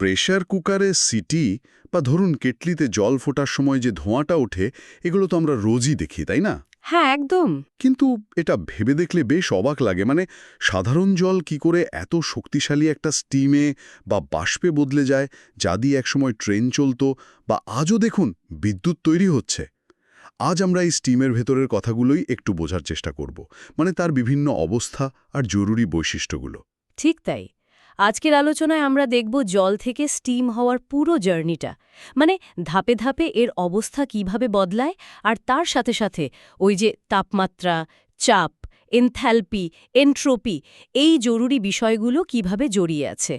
Pressure কুকারে city বা ধরুন কেটলিতে জল ফোটার সময় যে ধোঁয়াটা ওঠে এগুলো তো আমরা রোজই দেখি তাই না? হ্যাঁ একদম। কিন্তু এটা ভেবে দেখলে বেশ অবাক লাগে মানে সাধারণ জল কি করে এত শক্তিশালী একটা স্টিমে বা বাষ্পে বদলে যায় যা দিয়ে একসময় ট্রেন চলতো বা আজও দেখুন বিদ্যুৎ তৈরি হচ্ছে। আজ আমরা এই স্টিমের ভেতরের কথাগুলোই একটু বোঝার চেষ্টা করব মানে তার বিভিন্ন অবস্থা আর জরুরি বৈশিষ্ট্যগুলো। ঠিক তাই। আজকের আলোচনায় আমরা দেখব জল থেকে স্টিম হওয়ার পুরো জার্নিটা। মানে ধাপে ধাপে এর অবস্থা কীভাবে বদলায়, আর তার সাথে সাথে ওই যে তাপমাত্রা, চাপ, এনথ্যালপি, এন্ট্রোপি, এই জরুরি বিষয়গুলো কীভাবে জড়িয়ে আছে।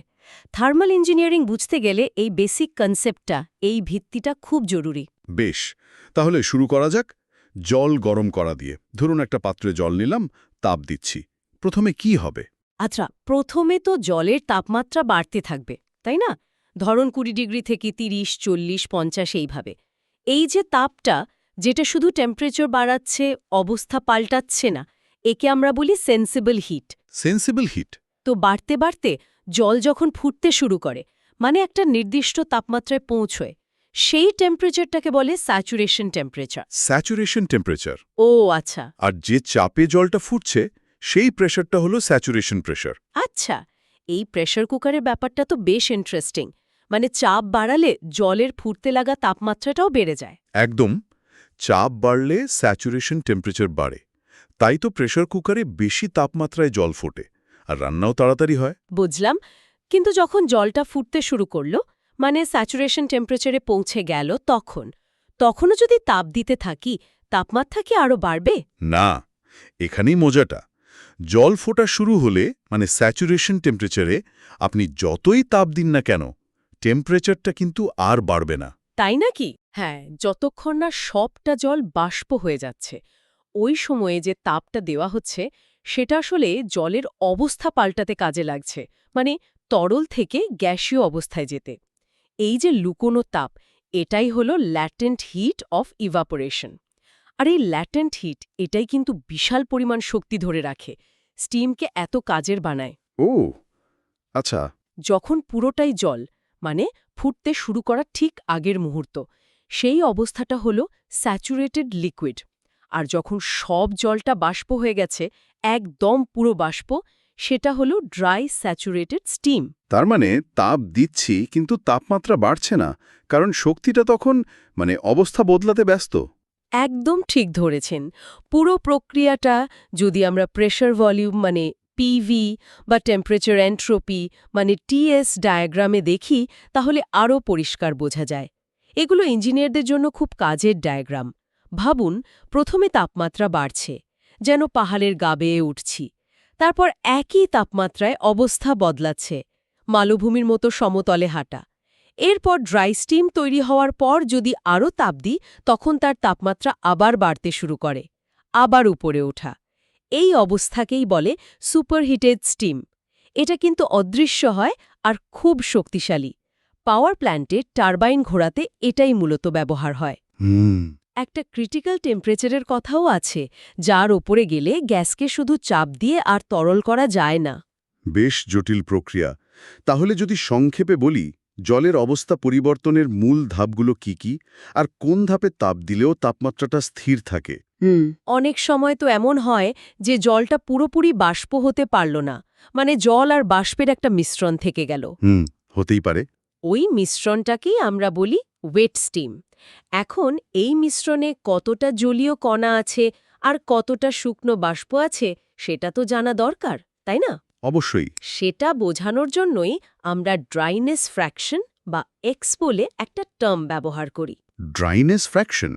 থার্মাল ইঞ্জিনিয়ারিং বুঝতে গেলে এই বেসিক কনসেপ্টটা, এই ভিত্তিটা খুব জরুরি। বেশ, তাহলে শুরু করা যাক। জল গরম করা দিয়ে। ধরুন একটা পাত্রে জল নিলাম, তাপ দিচ্ছি। প্রথমে কি হবে? আচ্ছা প্রথমে তো জলের তাপমাত্রা বাড়তে থাকবে তাই না? ধরন কুড়ি ডিগ্রি থেকে তিরিশ চল্লিশ পঞ্চাশ এইভাবে। এই যে তাপটা যেটা শুধু টেম্পারেচার বাড়াচ্ছে অবস্থা পাল্টাচ্ছে না একে আমরা বলি সেন্সিবল হিট সেন্সিবল হিট তো বাড়তে বাড়তে জল যখন ফুটতে শুরু করে মানে একটা নির্দিষ্ট তাপমাত্রায় পৌঁছয় সেই টেম্পারেচারটাকে বলে স্যাচুরেশন টেম্পারেচার স্যাচুরেশন টেম্পারেচার ও আচ্ছা। আর যে চাপে জলটা ফুটছে সেই প্রেশারটা হলো স্যাচুরেশন প্রেশার আচ্ছা এই প্রেশার কুকারের ব্যাপারটা তো বেশ ইন্টারেস্টিং। মানে চাপ বাড়ালে জলের ফুটতে লাগা তাপমাত্রাটাও বেড়ে যায়। একদম চাপ বাড়লে স্যাচুরেশন টেম্পারেচার বাড়ে। তাই তো প্রেশার কুকারে বেশি তাপমাত্রায় জল ফোটে আর রান্নাও তাড়াতাড়ি হয়। বুঝলাম কিন্তু যখন জলটা ফুটতে শুরু করল মানে স্যাচুরেশন টেম্পারেচারে পৌঁছে গেল তখন তখনও যদি তাপ দিতে থাকি তাপমাত্রা কি আরও বাড়বে? না এখানেই মজাটা। জল ফোটা শুরু হলে মানে স্যাচুরেশন টেম্পারেচারে, আপনি যতই তাপ দিন না কেন, টেম্পারেচারটা কিন্তু আর বাড়বে না। তাই নাকি? হ্যাঁ যতক্ষণ না সবটা জল বাষ্প হয়ে যাচ্ছে, ওই সময়ে যে তাপটা দেওয়া হচ্ছে, সেটা আসলে জলের অবস্থা পাল্টাতে কাজে লাগছে মানে তরল থেকে গ্যাসীয় অবস্থায় যেতে। এই যে লুকোনো তাপ, এটাই হলো ল্যাটেন্ট হিট অফ ইভাপোরেশন। আর এই ল্যাটেন্ট হিট, এটাই কিন্তু বিশাল পরিমাণ শক্তি ধরে রাখে স্টিমকে এত কাজের বানায়। ও আচ্ছা। যখন পুরোটাই জল মানে ফুটতে শুরু করা ঠিক আগের মুহূর্ত সেই অবস্থাটা হল স্যাচুরেটেড লিকুইড। আর যখন সব জলটা বাষ্প হয়ে গেছে একদম পুরো বাষ্প সেটা হলো ড্রাই স্যাচুরেটেড স্টিম। তার মানে তাপ দিচ্ছি কিন্তু তাপমাত্রা বাড়ছে না কারণ শক্তিটা তখন মানে অবস্থা বদলাতে ব্যস্ত। একদম ঠিক ধরেছেন। পুরো প্রক্রিয়াটা যদি আমরা প্রেশার ভলিউম মানে পিভি বা টেম্পারেচার এন্ট্রোপি মানে টিএস ডায়াগ্রামে দেখি, তাহলে আরও পরিষ্কার বোঝা যায়। এগুলো ইঞ্জিনিয়ারদের জন্য খুব কাজের ডায়াগ্রাম ভাবুন, প্রথমে তাপমাত্রা বাড়ছে, যেন পাহাড়ের গা বেয়ে উঠছি। তারপর একই তাপমাত্রায় অবস্থা বদলাচ্ছে, মালভূমির মতো সমতলে হাঁটা। এরপর ড্রাই স্টিম তৈরি হওয়ার পর যদি আরও তাপ দিই তখন তার তাপমাত্রা আবার বাড়তে শুরু করে আবার উপরে ওঠা। এই অবস্থাকেই বলে সুপারহিটেড স্টিম। এটা কিন্তু অদৃশ্য হয় আর খুব শক্তিশালী। পাওয়ার প্ল্যান্টে টারবাইন ঘোরাতে এটাই মূলত ব্যবহার হয়। একটা ক্রিটিক্যাল টেম্পারেচারের কথাও আছে যার ওপরে গেলে গ্যাসকে শুধু চাপ দিয়ে আর তরল করা যায় না। বেশ জটিল প্রক্রিয়া। তাহলে যদি সংক্ষেপে বলি জলের অবস্থা পরিবর্তনের মূল ধাপগুলো কি কি আর কোন ধাপে তাপ দিলেও তাপমাত্রাটা স্থির থাকে? অনেক সময় তো এমন হয় যে জলটা পুরোপুরি বাষ্প হতে পারল না মানে জল আর বাষ্পের একটা মিশ্রণ থেকে গেল। হুম হতেই পারে। ওই মিশ্রণটাকেই আমরা বলি ওয়েট স্টিম এখন এই মিশ্রণে কতটা জলীয় কণা আছে আর কতটা শুকনো বাষ্প আছে সেটা তো জানা দরকার তাই না? অবশ্যই। সেটা বোঝানোর জন্যই আমরা ড্রাইনেস ফ্র্যাকশন বা এক্স বলে একটা টার্ম ব্যবহার করি। ড্রাইনেস ফ্র্যাকশন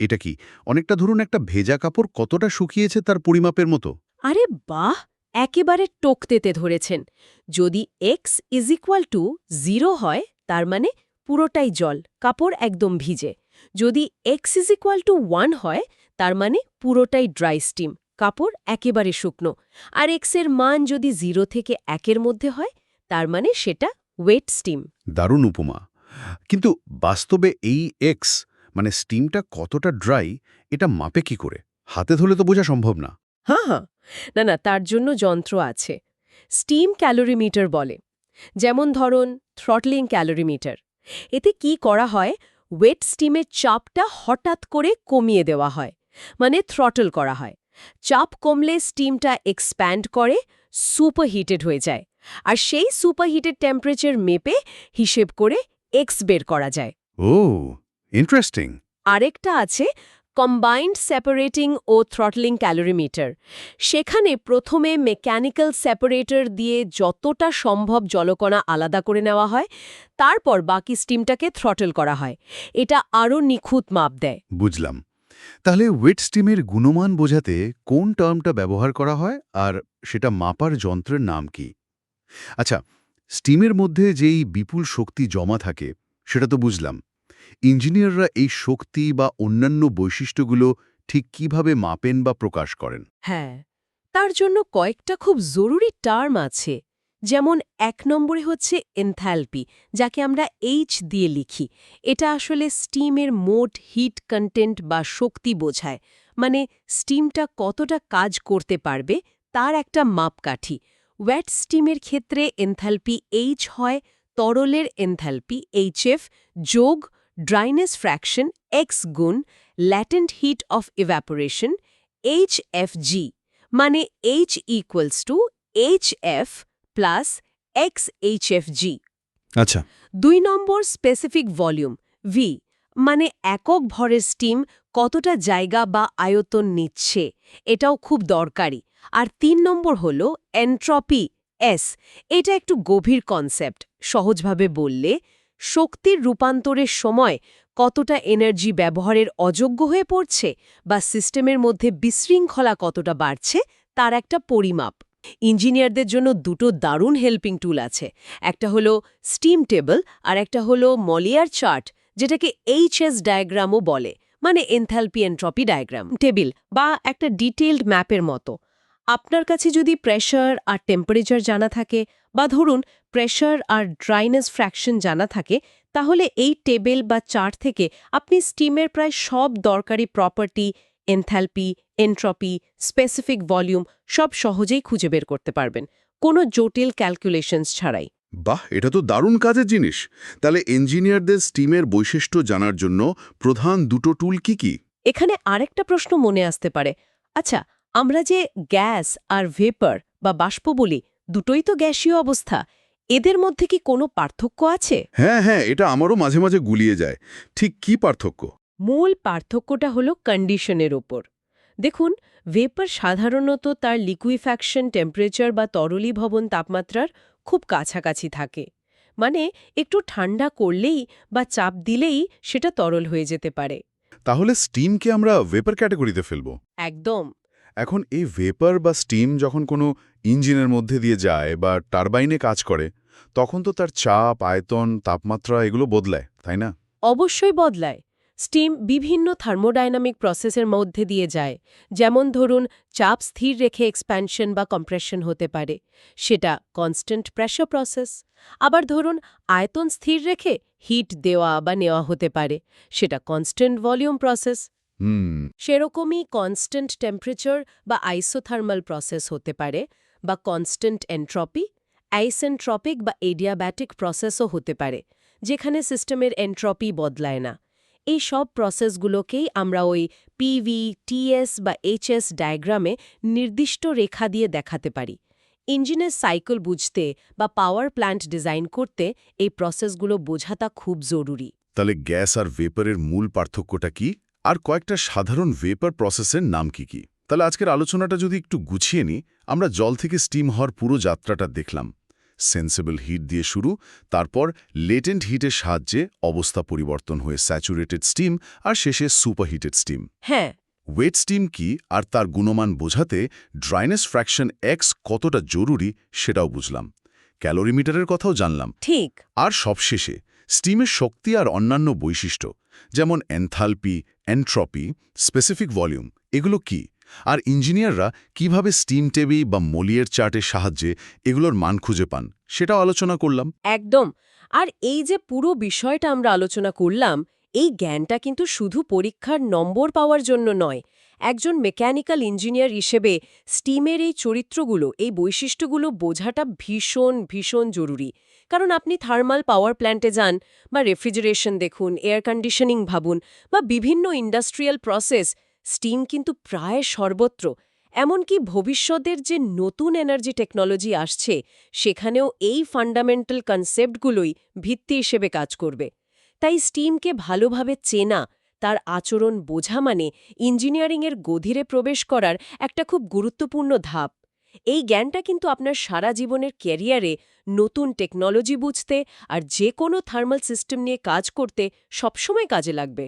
এটা কি? অনেকটা ধরুন একটা ভেজা কাপড় কতটা শুকিয়েছে তার পরিমাপের মতো? আরে বাহ! একেবারে টোকতেতে ধরেছেন। যদি x is equal to zero হয় তার মানে পুরোটাই জল কাপড় একদম ভিজে। যদি x is equal to one হয় তার মানে পুরোটাই ড্রাই স্টিম কাপড় একেবারে শুকনো। আর এক্সের মান যদি জিরো থেকে একের মধ্যে হয় তার মানে সেটা ওয়েট স্টিম দারুণ উপমা। কিন্তু বাস্তবে এই এক্স মানে স্টিমটা কতটা ড্রাই এটা মাপে কি করে? হাতে ধরলে তো বোঝা সম্ভব না। হ্যাঁ হ্যাঁ। না না তার জন্য যন্ত্র আছে। স্টিম ক্যালোরিমিটার বলে। যেমন ধরুন থ্রটলিং ক্যালোরিমিটার এতে কি করা হয়? ওয়েট স্টিমের চাপটা হঠাৎ করে কমিয়ে দেওয়া হয়। মানে থ্রটল করা হয়। চাপ কমলে স্টিমটা এক্সপ্যান্ড করে সুপারহিটেড হয়ে যায়। আর সেই সুপারহিটেড টেম্পারেচার মেপে হিসেব করে এক্স বের করা যায়। ও ইন্টারেস্টিং আরেকটা আছে কম্বাইন্ড সেপারেটিং ও থ্রটলিং ক্যালোরিমিটার সেখানে প্রথমে মেকানিক্যাল সেপারেটর দিয়ে যতটা সম্ভব জলকণা আলাদা করে নেওয়া হয় তারপর বাকি স্টিমটাকে থ্রটল করা হয়। এটা আরও নিখুঁত মাপ দেয়। বুঝলাম। তাহলে ওয়েট স্টিমের গুণমান বোঝাতে কোন টার্মটা ব্যবহার করা হয় আর সেটা মাপার যন্ত্রের নাম কি? আচ্ছা স্টিমের মধ্যে যেই বিপুল শক্তি জমা থাকে, সেটা তো বুঝলাম। ইঞ্জিনিয়াররা এই শক্তি বা অন্যান্য বৈশিষ্ট্যগুলো ঠিক কীভাবে মাপেন বা প্রকাশ করেন? হ্যাঁ তার জন্য কয়েকটা খুব জরুরি টার্ম আছে। যেমন এক নম্বরে হচ্ছে এনথ্যালপি যাকে আমরা এইচ দিয়ে লিখি। এটা আসলে স্টিমের মোট হিট কন্টেন্ট বা শক্তি বোঝায়। মানে স্টিমটা কতটা কাজ করতে পারবে, তার একটা মাপকাঠি। ওয়েট স্টিমের ক্ষেত্রে এনথ্যালপি এইচ হয়, তরলের এনথ্যালপি এইচএফ যোগ ড্রাইনেস ফ্র্যাকশন এক্স গুণ latent heat of evaporation HFG মানে H equals to H F plus X HFG আচ্ছা। দুই নম্বর স্পেসিফিক ভলিউম ভি মানে একক ভরের স্টিম কতটা জায়গা বা আয়তন নিচ্ছে এটাও খুব দরকারি। আর তিন নম্বর হল এন্ট্রপি এস এটা একটু গভীর কনসেপ্ট সহজভাবে বললে শক্তির রূপান্তরের সময় কতটা এনার্জি ব্যবহারের অযোগ্য হয়ে পড়ছে বা সিস্টেমের মধ্যে বিশৃঙ্খলা কতটা বাড়ছে তার একটা পরিমাপ। ইঞ্জিনিয়ারদের জন্য দুটো দারুণ হেল্পিং টুল আছে। একটা হলো স্টিম টেবল আর একটা হলো মলিয়ার চার্ট, যেটাকে এইচএস ডায়াগ্রামও বলে মানে এনথ্যালপি এন্ট্রপি ডায়াগ্রাম টেবিল বা একটা ডিটেইলড ম্যাপের মতো। আপনার কাছে যদি প্রেশার আর টেম্পারেচার জানা থাকে বা ধরুন প্রেশার আর ড্রাইনেস ফ্র্যাকশন জানা থাকে, তাহলে এই টেবিল বা চার্ট থেকে আপনি স্টিমের প্রায় সব দরকারি property enthalpy entropy specific volume সব সহজেই খুঁজে বের করতে পারবেন। কোনো জটিল ক্যালকুলেশনস ছাড়াই। বাহ এটা তো দারুণ কাজের জিনিস। তাহলে ইঞ্জিনিয়ারদের স্টিমের বৈশিষ্ট্য জানার জন্য প্রধান দুটো টুল কি কি? এখানে আরেকটা প্রশ্ন মনে আসতে পারে। আচ্ছা আমরা যে গ্যাস আর ভেপার বা বাষ্প বলি দুটোই তো গ্যাসীয় অবস্থা। এদের মধ্যে কি কোনো পার্থক্য আছে? হ্যাঁ হ্যাঁ এটা আমারও মাঝে মাঝে গুলিয়ে যায়। ঠিক কি পার্থক্য? মূল পার্থক্যটা হলো কন্ডিশনের ওপর। দেখুন ভেপার সাধারণত তার লিকুইফ্যাকশন টেম্পারেচার বা তরলীভবন তাপমাত্রার খুব কাছাকাছি থাকে। মানে একটু ঠান্ডা করলেই বা চাপ দিলেই সেটা তরল হয়ে যেতে পারে। তাহলে স্টিমকে আমরা ভেপার ক্যাটাগরিতে ফেলব? একদম। এখন এই ভেপার বা স্টিম যখন কোনো ইঞ্জিনের মধ্যে দিয়ে যায় বা টারবাইনে কাজ করে তখন তো তার চাপ আয়তন তাপমাত্রা এগুলো বদলায় তাই না? অবশ্যই বদলায়। স্টিম বিভিন্ন থার্মোডাইনামিক প্রসেসের মধ্যে দিয়ে যায় যেমন ধরুন চাপ স্থির রেখে এক্সপ্যানশন বা কম্প্রেশন হতে পারে সেটা কনস্ট্যান্ট প্রেশার প্রসেস আবার ধরুন আয়তন স্থির রেখে হিট দেওয়া বা নেওয়া হতে পারে সেটা কনস্ট্যান্ট ভলিউম প্রসেস সেরকমই কনস্ট্যান্ট টেম্পারেচার বা আইসোথার্মাল প্রসেস হতে পারে বা কনস্ট্যান্ট এন্ট্রপি আইসেন্ট্রপিক বা এডিয়াব্যাটিক প্রসেসও হতে পারে যেখানে সিস্টেমের এন্ট্রপি বদলায় না। এই সব প্রসেসগুলোকেই আমরা ওই পিভি টিএস বা এইচএস ডায়াগ্রামে নির্দিষ্ট রেখা দিয়ে দেখাতে পারি। ইঞ্জিনের সাইকেল বুঝতে বা পাওয়ার প্ল্যান্ট ডিজাইন করতে এই প্রসেসগুলো বোঝাটা খুব জরুরি। তাহলে গ্যাস আর ভেপারের মূল পার্থক্যটা কি? আর কয়েকটা সাধারণ ভেপার প্রসেসের নাম কি কি? তাহলে আজকের আলোচনাটা যদি একটু গুছিয়ে নিই, আমরা জল থেকে স্টিম হওয়ার পুরো যাত্রাটা দেখলাম। সেন্সেবল হিট দিয়ে শুরু তারপর লেটেন্ট হিটের সাহায্যে অবস্থা পরিবর্তন হয়ে স্যাচুরেটেড স্টিম আর শেষে সুপারহিটেড স্টিম। হ্যাঁ। ওয়েট স্টিম কি আর তার গুণমান বোঝাতে ড্রাইনেস ফ্র্যাকশন এক্স কতটা জরুরি সেটাও বুঝলাম। ক্যালোরিমিটারের কথাও জানলাম। ঠিক। আর সবশেষে স্টিমের শক্তি আর অন্যান্য বৈশিষ্ট্য যেমন এনথালপি এন্ট্রপি স্পেসিফিক ভলিউম এগুলো কি? আর ইঞ্জিনিয়াররা কীভাবে স্টিম টেবি বা মলিয়ের চার্টের সাহায্যে এগুলোর মান খুঁজে পান সেটা আলোচনা করলাম। একদম। আর এই যে পুরো বিষয়টা আমরা আলোচনা করলাম, এই জ্ঞানটা কিন্তু শুধু পরীক্ষার নম্বর পাওয়ার জন্য নয়, একজন মেকানিক্যাল ইঞ্জিনিয়ার হিসেবে স্টিমের এই চরিত্রগুলো, এই বৈশিষ্ট্যগুলো বোঝাটা ভীষণ ভীষণ জরুরি। কারণ আপনি থার্মাল পাওয়ার প্ল্যান্টে যান বা রেফ্রিজারেশন দেখুন, এয়ার কন্ডিশনিং ভাবুন বা বিভিন্ন ইন্ডাস্ট্রিয়াল প্রসেস স্টিম কিন্তু প্রায় সর্বত্র, এমনকি ভবিষ্যতের যে নতুন এনার্জি টেকনোলজি আসছে, সেখানেও এই ফান্ডামেন্টাল কনসেপ্টগুলোই ভিত্তি হিসেবে কাজ করবে। তাই স্টিমকে ভালোভাবে চেনা, তার আচরণ বোঝা মানে ইঞ্জিনিয়ারিংয়ের গভীরে প্রবেশ করার একটা খুব গুরুত্বপূর্ণ ধাপ। এই জ্ঞানটা কিন্তু আপনার সারা জীবনের ক্যারিয়ারে নতুন টেকনোলজি বুঝতে আর যে কোনো থার্মাল সিস্টেম নিয়ে কাজ করতে সবসময় কাজে লাগবে।